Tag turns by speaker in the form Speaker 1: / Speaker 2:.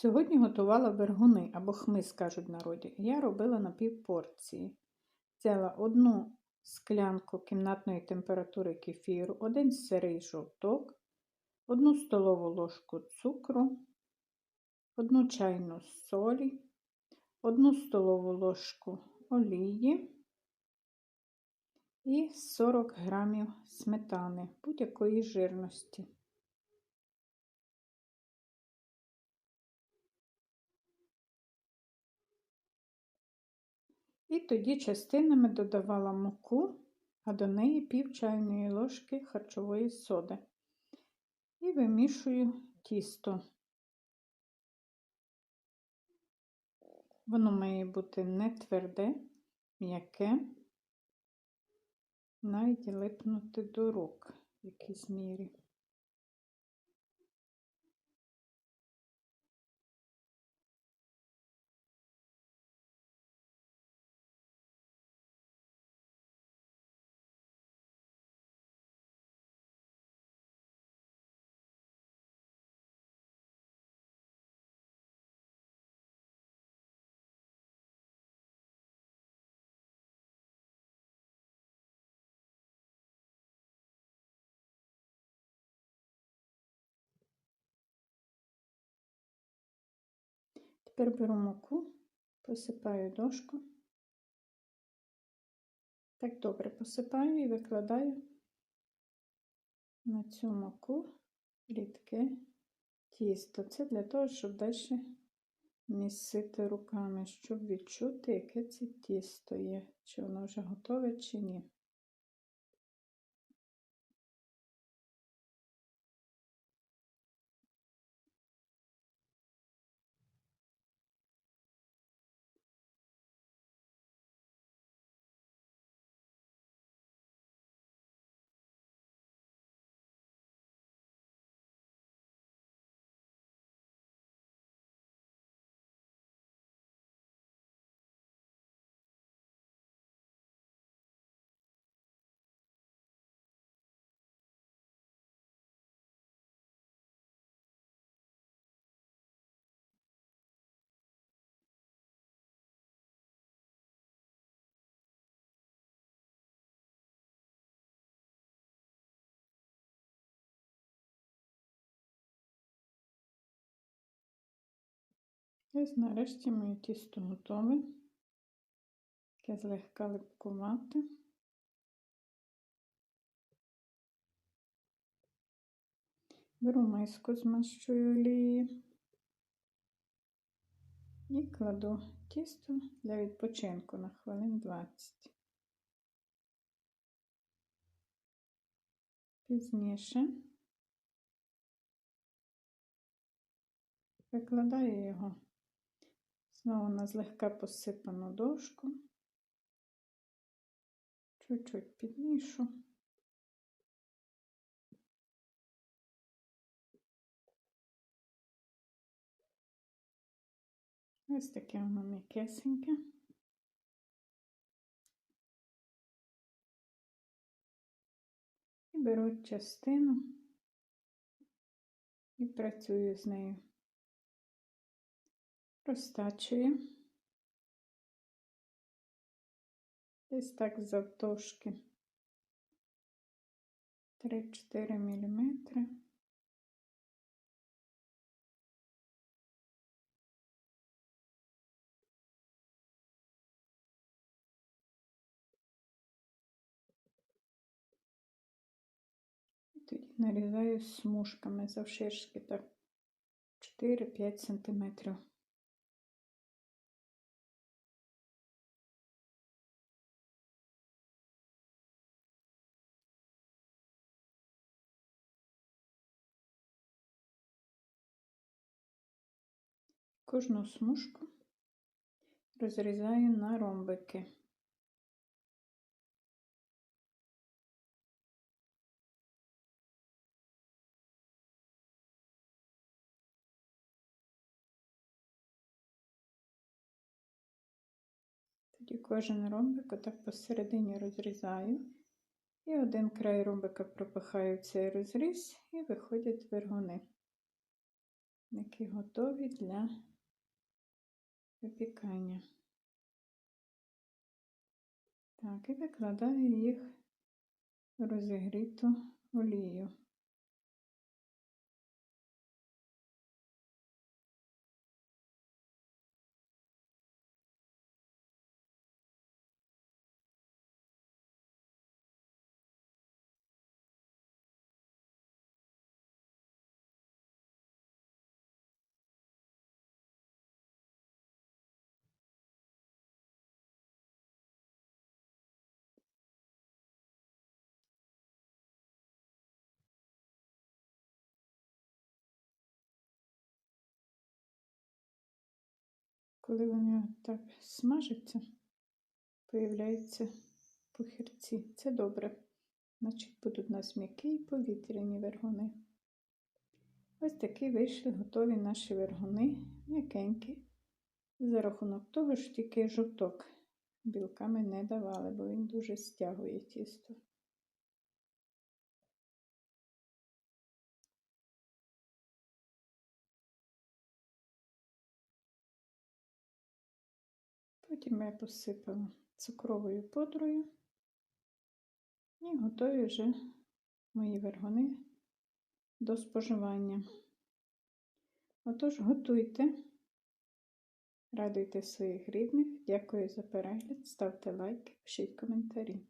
Speaker 1: Сьогодні готувала вергуни або хмиз, кажуть в народі. Я робила на півпорції. Взяла одну склянку кімнатної температури кефіру, один сирий жовток, одну столову ложку цукру, одну чайну солі, одну столову ложку олії і 40 грамів сметани будь-якої жирності. І тоді частинами додавала муку, а до неї пів чайної ложки харчової соди. І вимішую тісто. Воно має бути не тверде, м'яке, навіть липнути до рук в якійсь мірі. Тепер беру муку, посипаю дошку. Так добре посипаю і викладаю на цю муку рідке тісто. Це для того, щоб далі місити руками, щоб відчути, яке це тісто є, чи воно вже готове, чи ні. Ось нарешті моє тісто готове. Таке злегка липкувати. Беру миску з мащою олії і кладу тісто для відпочинку на хвилин 20. Пізніше викладаю його знову на злегка посипану дошку, чуть-чуть підмішу. Ось таке воно м'якесеньке. І беру частину і працюю з нею. Розтачую. Десь так завтовшки 3-4 міліметри. Тоді нарізаю смужками завширшки так 4-5 см. Кожну смужку розрізаю на ромбики. Тоді кожен ромбик отак посередині розрізаю. І один край ромбика пропихаю в цей розріз і виходять вергуни. які готові для випікання. Так, і викладаю їх в розігріту олію. Коли вони так смажаться, появляються пухирці. Це добре. Значить, будуть у нас м'які і повітряні вергуни. Ось такі вийшли готові наші вергуни, м'якенькі. За рахунок того ж тільки жовток білками не давали, бо він дуже стягує тісто. Потім я посипала цукровою пудрою і готові вже мої вергони до споживання. Отож, готуйте, радуйте своїх рідних. Дякую за перегляд, ставте лайк, пишіть коментарі.